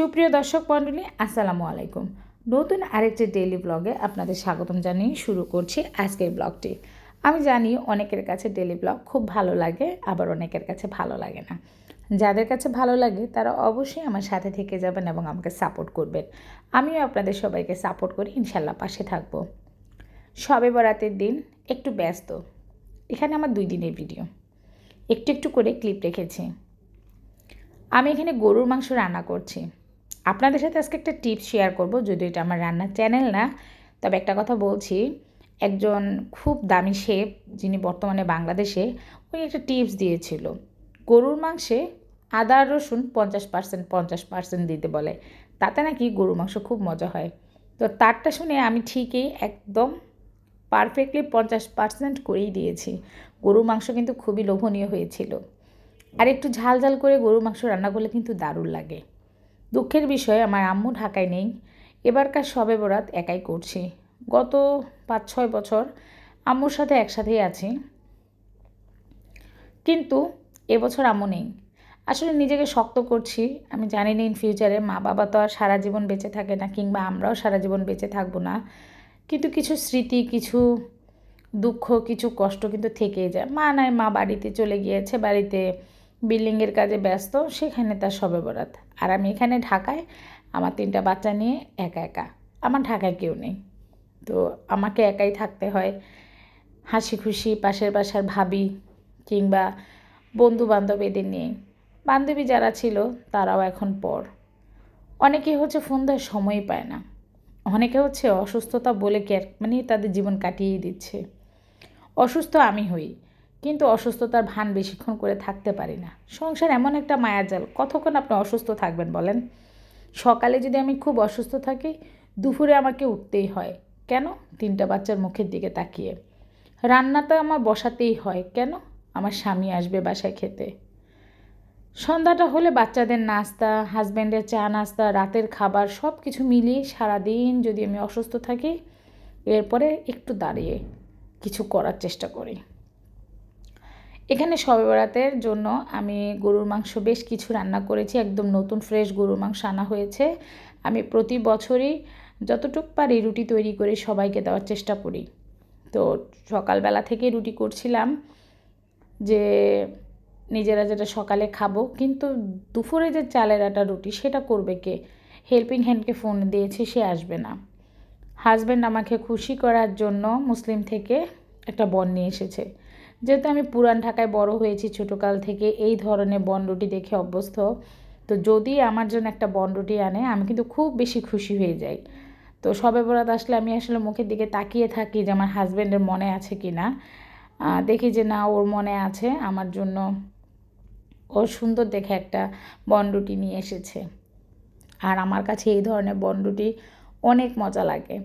সুপ্রিয় দর্শক মণ্ডলী, আসসালামু আলাইকুম। নতুন আরেকটি ডেইলি ব্লগে আপনাদের স্বাগতম জানিয়ে শুরু করছি আজকের ব্লগটি আমি জানি অনেকের কাছে ডেইলি ব্লগ খুব ভালো লাগে, আবার অনেকের কাছে ভালো লাগে না। যাদের কাছে ভালো লাগে, তারা অবশ্যই আমার সাথে থেকে যাবেন এবং আমাকে সাপোর্ট করবেন। আমিও আপনাদের সবাইকে সাপোর্ট করি ইনশাল্লাহ পাশে থাকব। সবে বরাতের দিন একটু ব্যস্ত। এখানে আমার দুই দিনের ভিডিও একটু একটু করে ক্লিপ রেখেছি। আমি এখানে গরুর মাংস রান্না করছি। আপনাদের সাথে আজকে একটা টিপস শেয়ার করব, যদি এটা আমার রান্নার চ্যানেল না। তবে একটা কথা বলছি, একজন খুব দামি শেফ যিনি বর্তমানে বাংলাদেশে, উনি একটা টিপস দিয়েছিল। গরুর মাংসে আদা, রসুন পঞ্চাশ পার্সেন্ট পঞ্চাশ পার্সেন্ট দিতে বলে। তাতে নাকি গরুর মাংস খুব মজা হয়। তো তারটা শুনে আমি ঠিকই একদম পারফেক্টলি পঞ্চাশ পার্সেন্ট করেই দিয়েছি। গরুর মাংস কিন্তু খুবই লোভনীয় হয়েছিল। আর একটু ঝাল ঝাল করে গরুর মাংস রান্না করলে কিন্তু দারুণ লাগে। দুঃখের বিষয়, আমার আম্মু ঢাকায় নেই। এবারকার সবে বরাত একাই করছি। গত পাঁচ ছয় বছর আম্মুর সাথে একসাথেই আছি। কিন্তু এবছর আম্মু নেই। আসলে নিজেকে শক্ত করছি। আমি জানি না ইন ফিউচারে মা বাবা তো আর সারা জীবন বেঁচে থাকে না কিংবা আমরাও সারা জীবন বেঁচে থাকব না। কিন্তু কিছু স্মৃতি, কিছু দুঃখ, কিছু কষ্ট কিন্তু থেকেই যায়। মা নাই, মা বাড়িতে চলে গিয়েছে, বাড়িতে বিল্ডিংয়ের কাজে ব্যস্ত, সেখানে তার সবে বরাত। আর আমি এখানে ঢাকায়, আমার তিনটা বাচ্চা নিয়ে একা একা। আমার ঢাকায় কেউ নেই। তো আমাকে একাই থাকতে হয়। হাসি খুশি, পাশের বাসার ভাবি কিংবা বন্ধু বান্ধব এদের নিয়ে। বান্ধবী যারা ছিল, তারাও এখন পর। অনেকে হচ্ছে ফোন দেওয়ার সময়ই পায় না। অনেকে হচ্ছে অসুস্থতা বলে কে মানে তাদের জীবন কাটিয়েই দিচ্ছে। অসুস্থ আমি হই। কিন্তু অসুস্থতার ভান বেশিক্ষণ করে থাকতে পারি না। সংসার এমন একটা মায়াজাল, কতক্ষণ আপনি অসুস্থ থাকবেন বলেন? সকালে যদি আমি খুব অসুস্থ থাকি, দুপুরে আমাকে উঠতেই হয়। কেন? তিনটা বাচ্চার মুখের দিকে তাকিয়ে। রান্নাটা আমার বসাতেই হয়, কেন? আমার স্বামী আসবে বাসায় খেতে। সন্ধ্যাটা হলে বাচ্চাদের নাস্তা, হাজব্যান্ডের চা নাস্তা, রাতের খাবার সব কিছু মিলিয়ে সারাদিন যদি আমি অসুস্থ থাকি, এরপরে একটু দাঁড়িয়ে কিছু করার চেষ্টা করি। এখানে সবে বরাতের জন্য আমি গরুর মাংস বেশ কিছু রান্না করেছি, একদম নতুন ফ্রেশ গরুর মাংস আনা হয়েছে। আমি প্রতি বছরই যতটুক পারি রুটি তৈরি করে সবাইকে দেওয়ার চেষ্টা করি। তো সকালবেলা থেকে রুটি করছিলাম যে নিজেরা যেটা সকালে খাব, কিন্তু দুপুরে যে চালের আটা রুটি সেটা করবে কে? হেল্পিং হ্যান্ডকে ফোন দিয়েছি, সে আসবে না। হাজব্যান্ড আমাকে খুশি করার জন্য মুসলিম থেকে একটা বন নিয়ে এসেছে। যেহেতু আমি পুরান ঢাকায় বড় হয়েছি ছোটোকাল থেকে এই ধরনের বন রুটি দেখে অভ্যস্ত, তো যদি আমার জন্য একটা বন রুটি আনে, আমি কিন্তু খুব বেশি খুশি হয়ে যাই। তো সবে বরাত আসলে আমি আসলে মুখের দিকে তাকিয়ে থাকি যে আমার হাজব্যান্ডের মনে আছে কি না। দেখি যে না, ওর মনে আছে, আমার জন্য ও সুন্দর দেখে একটা বনরুটি নিয়ে এসেছে। আর আমার কাছে এই ধরনের বনরুটি অনেক মজা লাগে।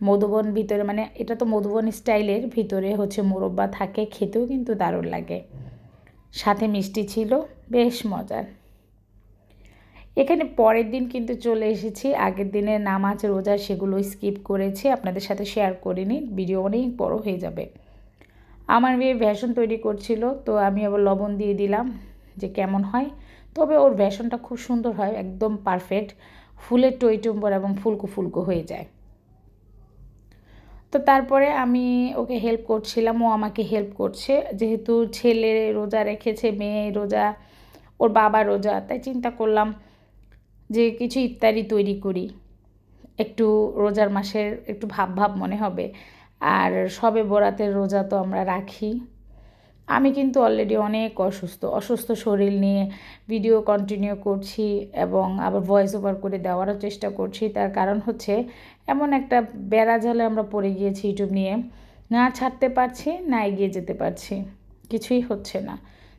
মধুবন ভিতরে মানে এটা তো মধুবন স্টাইলের ভিতরে হচ্ছে মোরব্বা থাকে, খেতেও কিন্তু দারুণ লাগে। সাথে মিষ্টি ছিল, বেশ মজার। এখানে পরের দিন কিন্তু চলে এসেছি, আগের দিনের নামাজ রোজা সেগুলো স্কিপ করেছি, আপনাদের সাথে শেয়ার করিনি, ভিডিও অনেক বড় হয়ে যাবে। আমার মেয়ে ভ্যাসন তৈরি করছিল, তো আমি আবার লবণ দিয়ে দিলাম যে কেমন হয়। তবে ওর ভ্যাসনটা খুব সুন্দর হয়, একদম পারফেক্ট ফুলের টইটুম্বর এবং ফুলকো ফুলকো হয়ে যায়। তো তারপরে আমি ওকে হেল্প করছিলাম, ও আমাকে হেল্প করছে। যেহেতু ছেলে রোজা রেখেছে, মেয়ে রোজা, ওর বাবা রোজা, তাই চিন্তা করলাম যে কিছু ইফতারি তৈরি করি। একটু রোজার মাসের একটু ভাব ভাব মনে হবে। আর সবে বরাতের রোজা তো আমরা রাখি। আমি কিন্তু অলরেডি অনেক অসুস্থ। অসুস্থ শরীর নিয়ে ভিডিও কন্টিনিউ করছি এবং আবার ভয়েস ওভার করে দেওয়ারও চেষ্টা করছি। তার কারণ হচ্ছে এমন একটা বেড়া জালে আমরা পড়ে গিয়েছি ইউটিউব নিয়ে। না ছাড়তে পারছি, না এগিয়ে যেতে পারছি। কিছুই হচ্ছে না।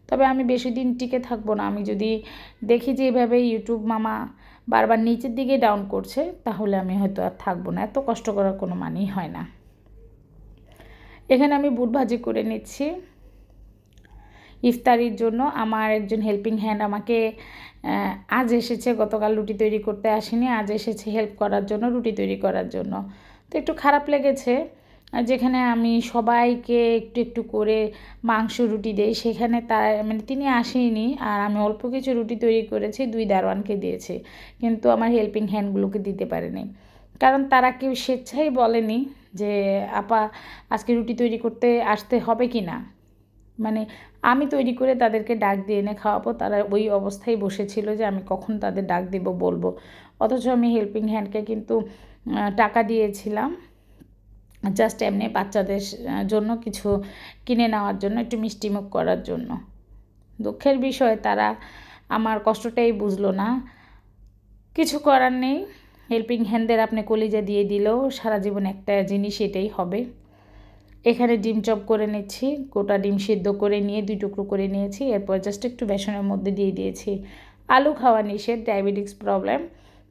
তবে আমি বেশি দিন টিকে থাকব না। আমি যদি দেখি যে এভাবে ইউটিউব মামা বারবার নিচের দিকে ডাউন করছে, তাহলে আমি হয়তো আর থাকব না। এত কষ্ট করার কোনো মানেই হয় না। এখানে আমি বুট ভাজি করে নিচ্ছি। ইফতারির জন্য আমার একজন হেল্পিং হ্যান্ড আমাকে আজ এসেছে, গতকাল রুটি তৈরি করতে আসেনি, আজ এসেছে হেল্প করার জন্য, রুটি তৈরি করার জন্য। তো একটু খারাপ লেগেছে যেখানে আমি সবাইকে একটু একটু করে মাংস, রুটি দেই, সেখানে তার মানে তিনি আসেনি, আর আমি অল্প কিছু রুটি তৈরি করেছি, দুই দারোয়ানকে দিয়েছি, কিন্তু আমার হেল্পিং হ্যান্ডগুলোকে দিতে পারেনি। কারণ তারা কেউ স্বেচ্ছাই বলেনি যে, আপা, আজকে রুটি তৈরি করতে আসতে হবে কি না মানে আমি তৈরি করে তাদেরকে ডাক দিয়ে এনে খাওয়াবো, তারা ওই অবস্থায় বসেছিল যে আমি কখন তাদের ডাক দেবো বলব। অথচ আমি হেল্পিং হ্যান্ডকে কিন্তু টাকা দিয়েছিলাম। জাস্ট এমনি বাচ্চাদের জন্য কিছু কিনে নেওয়ার জন্য, একটু মিষ্টিমুখ করার জন্য। দুঃখের বিষয়, তারা আমার কষ্টটাই বুঝলো না। কিছু করার নেই। হেল্পিং হ্যান্ডদের আপনি কলিজা দিয়ে দিলেও সারা জীবন একটা জিনিস এটাই হবে। এখানে ডিম চপ করে নিচ্ছি, গোটা ডিম সিদ্ধ করে নিয়ে দুই টুকরো করে নিয়েছি, এরপর জাস্ট একটু বেসনের মধ্যে দিয়ে দিয়েছি। আলু খাওয়া নিষেধ ডায়াবেটিক্স প্রবলেম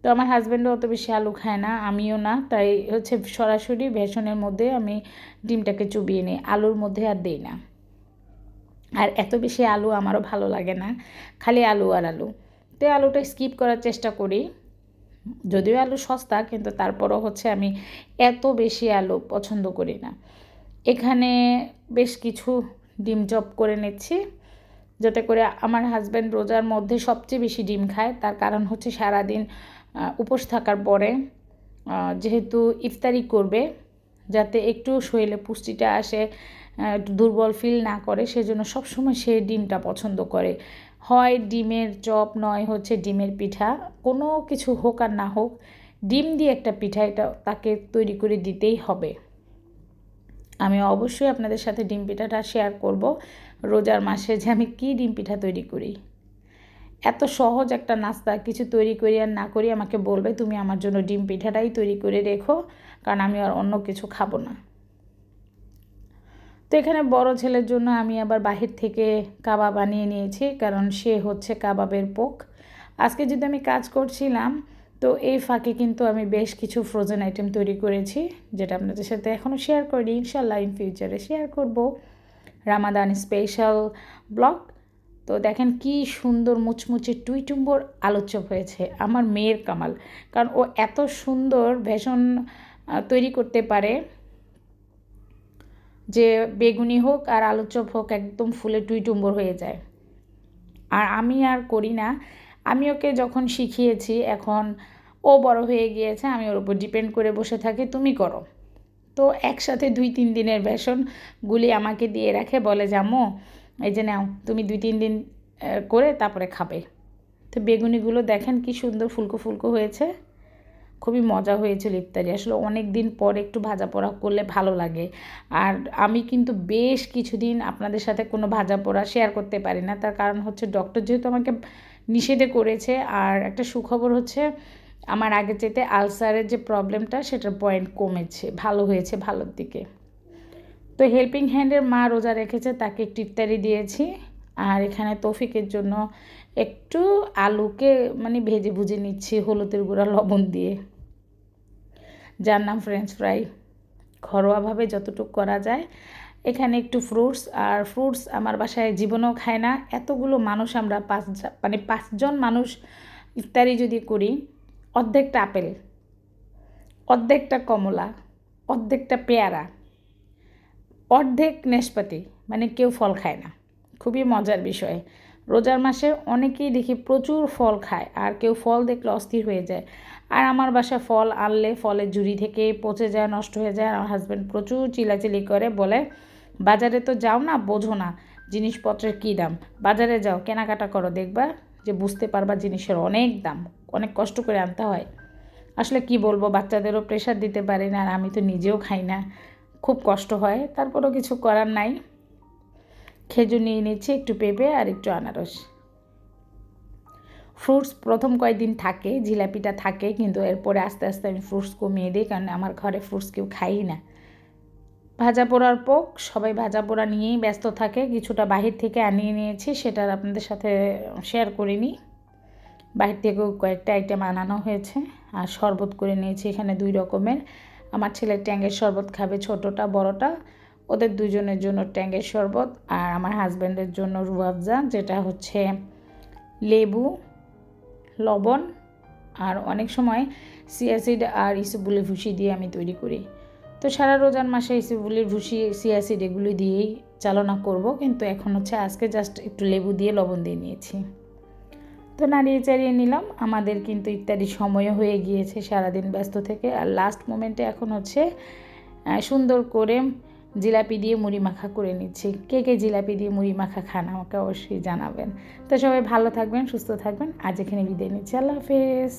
তো আমার হাজব্যান্ডও অত বেশি আলু খায় না, আমিও না, তাই হচ্ছে সরাসরি বেসনের মধ্যে আমি ডিমটাকে চুবিয়ে নিই, আলুর মধ্যে আর দিই না। আর এত বেশি আলু আমারও ভালো লাগে না, খালি আলু আর আলু। তো আলুটা স্কিপ করার চেষ্টা করি, যদিও আলু সস্তা, কিন্তু তারপরও হচ্ছে আমি এত বেশি আলু পছন্দ করি না। এখানে বেশ কিছু ডিম চপ করে নিচ্ছি, যাতে করে আমার হাজব্যান্ড রোজার মধ্যে সবচেয়ে বেশি ডিম খায়। তার কারণ হচ্ছে সারাদিন উপোস থাকার পরে যেহেতু ইফতারি করবে, যাতে একটু শরীরে পুষ্টিটা আসে দুর্বল ফিল না করে, সেজন্য সবসময় সে ডিমটা পছন্দ করে। হয় ডিমের চপ, নয় হচ্ছে ডিমের পিঠা, কোনো কিছু হোক আর না হোক, ডিম দিয়ে একটা পিঠা এটা তাকে তৈরি করে দিতেই হবে। আমি অবশ্যই আপনাদের সাথে ডিম পিঠাটা শেয়ার করব। রোজার মাসে যে আমি কী ডিম পিঠা তৈরি করি। এত সহজ একটা নাস্তা, কিছু তৈরি করি আর না করি, আমাকে বলবে তুমি আমার জন্য ডিম পিঠাটাই তৈরি করে রেখো, কারণ আমি আর অন্য কিছু খাব না। তো এখানে বড় ছেলের জন্য আমি আবার বাহির থেকে কাবাব বানিয়ে নিয়েছি, কারণ সে হচ্ছে কাবাবের পোক। আজকে যদি আমি কাজ করছিলাম তো এই ফাঁকে কিন্তু আমি বেশ কিছু ফ্রোজেন আইটেম তৈরি করেছি, যেটা আপনাদের সাথে এখনও শেয়ার করিনি। ইনশাল্লাহ ইন ফিউচারে শেয়ার করব। রামাদান স্পেশাল ব্লগ তো দেখেন কি সুন্দর মুচমুচে টুইটুম্বর আলোচক হয়েছে, আমার মেয়ের কামাল। কারণ ও এত সুন্দর ভেষণ তৈরি করতে পারে। যে বেগুনি হোক আর আলোচপ হোক, একদম ফুলে টুইটুম্বর হয়ে যায়। আর আমি আর করি না। আমি ওকে যখন শিখিয়েছি, এখন বড় হয়ে গিয়েছে, আমি ওর উপর ডিপেন্ড করে বসে থাকি, তুমি করো। তো একসাথে দুই তিন দিনের বেসনগুলি আমাকে দিয়ে রাখে, বলে জামো এই যে নাও, তুমি দুই তিন দিন করে তারপরে খাবে। তো বেগুনিগুলো দেখেন কি সুন্দর ফুলকো ফুলকো হয়েছে। খুবই মজা হয়েছিল ইফতারি। আসলে অনেক দিন পর একটু ভাজা পোড়া করলে ভালো লাগে। আর আমি কিন্তু বেশ কিছুদিন আপনাদের সাথে কোনো ভাজা পোড়া শেয়ার করতে পারি না। তার কারণ হচ্ছে ডক্টর যেহেতু আমাকে নিষেধে করেছে, আর একটা সুখবর হচ্ছে আমার আগে যেতে আলসারের যে প্রবলেমটা, সেটার পয়েন্ট কমেছে, ভালো হয়েছে ভালোর দিকে। তো হেল্পিং হ্যান্ডের মা রোজা রেখেছে, তাকে একটু ইফতারি দিয়েছি। আর এখানে তৌফিকের জন্য একটু আলুকে মানে ভেজে ভুজে নিচ্ছি, হলুদের গুঁড়া, লবণ দিয়ে। যার নাম ফ্রেঞ্চ ফ্রাই ঘরোয়াভাবে যতটুকু করা যায়। এখানে একটু ফ্রুটস আর ফ্রুটস আমার বাসায় জীবনেও খায় না। এতগুলো মানুষ আমরা পাঁচ মানে পাঁচজন মানুষ ইফতারি যদি করি অর্ধেকটা আপেল, অর্ধেকটা কমলা, অর্ধেকটা পেয়ারা, অর্ধেক নেশপাতি মানে কেউ ফল খায় না। খুবই মজার বিষয়। রোজার মাসে অনেকেই দেখি প্রচুর ফল খায়, আর কেউ ফল দেখলে অস্থির হয়ে যায়। আর আমার বাসা ফল আনলে ফলের ঝুড়ি থেকে পচে যায়, নষ্ট হয়ে যায় আমার হাজব্যান্ড প্রচুর চিলাচিলি করে, বলে, বাজারে তো যাও না, বোঝো না জিনিসপত্রের কী দাম। বাজারে যাও, কেনাকাটা করো, দেখবা যে বুঝতে পারবা জিনিসের অনেক দাম। অনেক কষ্ট করে আনতে হয়। আসলে কি বলব, বাচ্চাদেরও প্রেশার দিতে পারি না আর আমি তো নিজেও খাই না। খুব কষ্ট হয়, তারপরও কিছু করার নাই। খেজুর নিয়ে নিচ্ছি, একটু পেঁপে আর একটু আনারস। ফ্রুটস প্রথম কয়েকদিন থাকে, জিলাপিটা থাকে, কিন্তু এরপরে আস্তে আস্তে আমি ফ্রুটস কমিয়ে দিই, কারণ আমার ঘরে ফ্রুটস কেউ খাই না। ভাজা পোড়ার পোক সবাই ভাজা পোড়া নিয়েই ব্যস্ত থাকে। কিছুটা বাহির থেকে আনিয়ে নিয়েছি, সেটা আপনাদের সাথে শেয়ার করিনি। বাহির থেকেও কয়েকটা আইটেম আনানো হয়েছে। আর শরবত করে নিয়েছি এখানে দুই রকমের। আমার ছেলে ট্যাঙ্গের শরবত খাবে ছোটোটা, বড়টা। ওদের দুজনের জন্য ট্যাঙ্গের শরবত। আর আমার হাজব্যান্ডের জন্য রুয়াবজা যেটা হচ্ছে লেবু, লবণ। আর অনেক সময় সিয়াসিড আর ইসুবুলে ভুসি দিয়ে আমি তৈরি করি। তো তো সারা রোজার মাসে ইসিবুলির ভুসি সিয়াসিড এগুলো দিয়েই চালনা করব। কিন্তু এখন হচ্ছে আজকে জাস্ট একটু লেবু দিয়ে লবণ দিয়ে নিয়েছি। তো নাড়িয়ে চাড়িয়ে নিলাম। আমাদের কিন্তু ইত্যাদি সময়ও হয়ে গিয়েছে সারাদিন ব্যস্ত থেকে। আর লাস্ট মোমেন্টে এখন হচ্ছে সুন্দর করে জিলাপি দিয়ে মুড়ি মাখা করে নিচ্ছি। কে কে জিলাপি দিয়ে মুড়ি মাখা খান আমাকে অবশ্যই জানাবেন। তো সবাই ভালো থাকবেন, সুস্থ থাকবেন। আজ এখানে বিদায় নিচ্ছি। আল্লাহ হাফেজ।